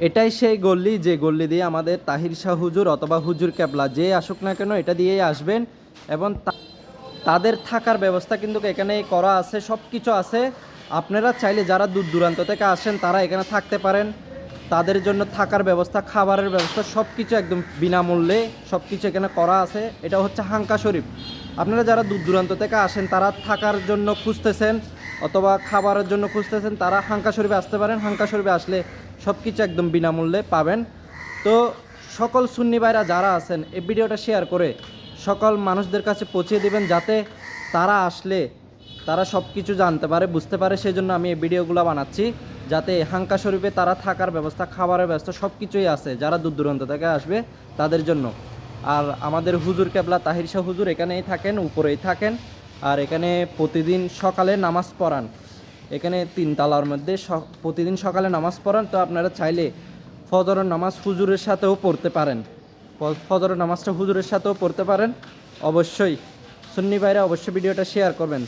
এটাই সেই গল্লি, যে গল্লি দিয়ে আমাদের তাহির শাহ হুজুর অথবা হুজুর ক্যাবলা যে আসুক না কেন, এটা দিয়েই আসবেন। এবং তাদের থাকার ব্যবস্থা কিন্তু এখানে করা আছে সব কিছু আছে। আপনারা চাইলে যারা দূর দূরান্ত থেকে আসেন, তারা এখানে থাকতে পারেন। তাদের জন্য থাকার ব্যবস্থা, খাবারের ব্যবস্থা সব কিছু একদম বিনামূল্যে সব কিছু এখানে করা আছে। এটা হচ্ছে হাঙ্কা শরীফ। আপনারা যারা দূর দূরান্ত থেকে আসেন, তারা থাকার জন্য খুঁজতেছেন। অথবা খাবারের জন্য খুঁজতেছেন, তারা হাঙ্কা শরীফে আসতে পারেন। হাঙ্কা শরীফে আসলে সব কিছু একদম বিনামূল্যে পাবেন। তো সকল সুন্নি ভাইরা যারা আছেন, এই ভিডিওটা শেয়ার করে সকল মানুষদের কাছে পৌঁছে দিবেন, যাতে তারা আসলে তারা সব কিছু জানতে পারে, বুঝতে পারে। সেই জন্য আমি এই ভিডিওগুলো বানাচ্ছি, যাতে হাঙ্কা শরীফে তারা থাকার ব্যবস্থা, খাবারের ব্যবস্থা সব কিছুই আছে। যারা দূর দূরান্ত থেকে আসবে, তাদের জন্য। আর আমাদের হুজুর কেবলা, তাহির শাহ হুজুর এখানেই থাকেন, উপরেই থাকেন। আর এখানে প্রতিদিন সকালে নামাজ পড়ান। এখানে তিন তালার মধ্যে প্রতিদিন সকালে নামাজ পড়ান। তো আপনারা চাইলে ফজরের নামাজ হুজুরের সাথেও পড়তে পারেন। ফজরের নামাজটা হুজুরের সাথেও পড়তে পারেন। অবশ্যই। সুন্নি ভাইরা অবশ্যই ভিডিওটা শেয়ার করবেন।